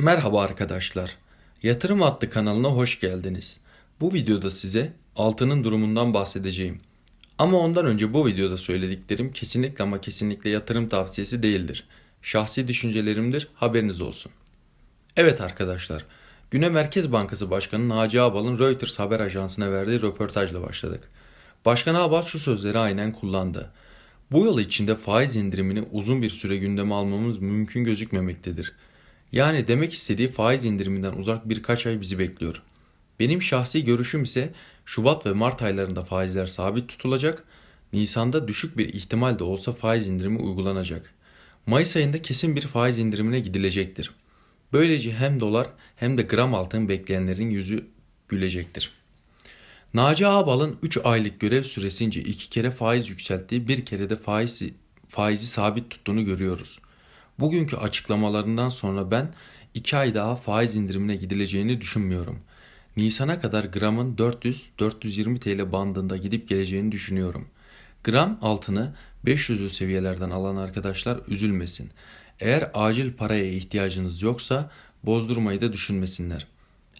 Merhaba arkadaşlar. Yatırım adlı kanalına hoş geldiniz. Bu videoda size altının durumundan bahsedeceğim. Ama ondan önce bu videoda söylediklerim kesinlikle ama kesinlikle yatırım tavsiyesi değildir. Şahsi düşüncelerimdir, haberiniz olsun. Evet arkadaşlar, güne Merkez Bankası Başkanı Naci Ağbal'ın Reuters haber ajansına verdiği röportajla başladık. Başkan Ağbal şu sözleri aynen kullandı. Bu yıl içinde faiz indirimini uzun bir süre gündeme almamız mümkün gözükmemektedir. Yani demek istediği faiz indiriminden uzak birkaç ay bizi bekliyor. Benim şahsi görüşüm ise Şubat ve Mart aylarında faizler sabit tutulacak, Nisan'da düşük bir ihtimal de olsa faiz indirimi uygulanacak. Mayıs ayında kesin bir faiz indirimine gidilecektir. Böylece hem dolar hem de gram altın bekleyenlerin yüzü gülecektir. Naci Ağbal'ın 3 aylık görev süresince iki kere faiz yükselttiği bir kere de faizi, faizi sabit tuttuğunu görüyoruz. Bugünkü açıklamalarından sonra ben 2 ay daha faiz indirimine gidileceğini düşünmüyorum. Nisan'a kadar gramın 400-420 TL bandında gidip geleceğini düşünüyorum. Gram altını 500'lü seviyelerden alan arkadaşlar üzülmesin. Eğer acil paraya ihtiyacınız yoksa bozdurmayı da düşünmesinler.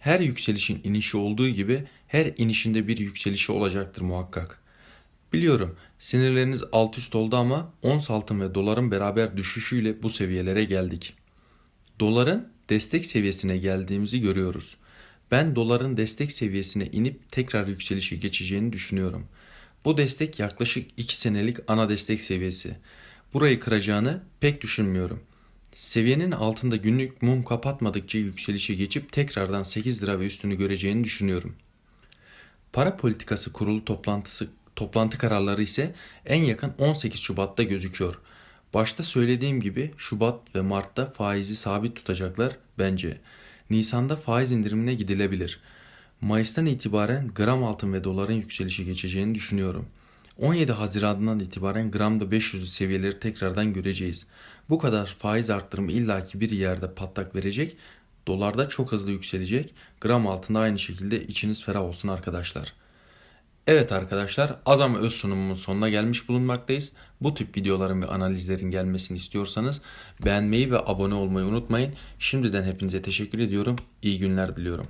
Her yükselişin inişi olduğu gibi her inişinde bir yükselişi olacaktır muhakkak. Biliyorum sinirleriniz alt üst oldu ama ons altın ve doların beraber düşüşüyle bu seviyelere geldik. Doların destek seviyesine geldiğimizi görüyoruz. Ben doların destek seviyesine inip tekrar yükselişe geçeceğini düşünüyorum. Bu destek yaklaşık 2 senelik ana destek seviyesi. Burayı kıracağını pek düşünmüyorum. Seviyenin altında günlük mum kapatmadıkça yükselişe geçip tekrardan 8 lira ve üstünü göreceğini düşünüyorum. Para Politikası Kurulu toplantısı toplantı kararları ise en yakın 18 Şubat'ta gözüküyor. Başta söylediğim gibi Şubat ve Mart'ta faizi sabit tutacaklar bence. Nisan'da faiz indirimine gidilebilir. Mayıs'tan itibaren gram altın ve doların yükselişe geçeceğini düşünüyorum. 17 Haziran'dan itibaren gramda 500'lü seviyeleri tekrardan göreceğiz. Bu kadar faiz arttırımı illaki bir yerde patlak verecek. Dolarda çok hızlı yükselecek. Gram altında aynı şekilde içiniz ferah olsun arkadaşlar. Evet arkadaşlar Azam Öz sunumunun sonuna gelmiş bulunmaktayız. Bu tip videoların ve analizlerin gelmesini istiyorsanız beğenmeyi ve abone olmayı unutmayın. Şimdiden hepinize teşekkür ediyorum. İyi günler diliyorum.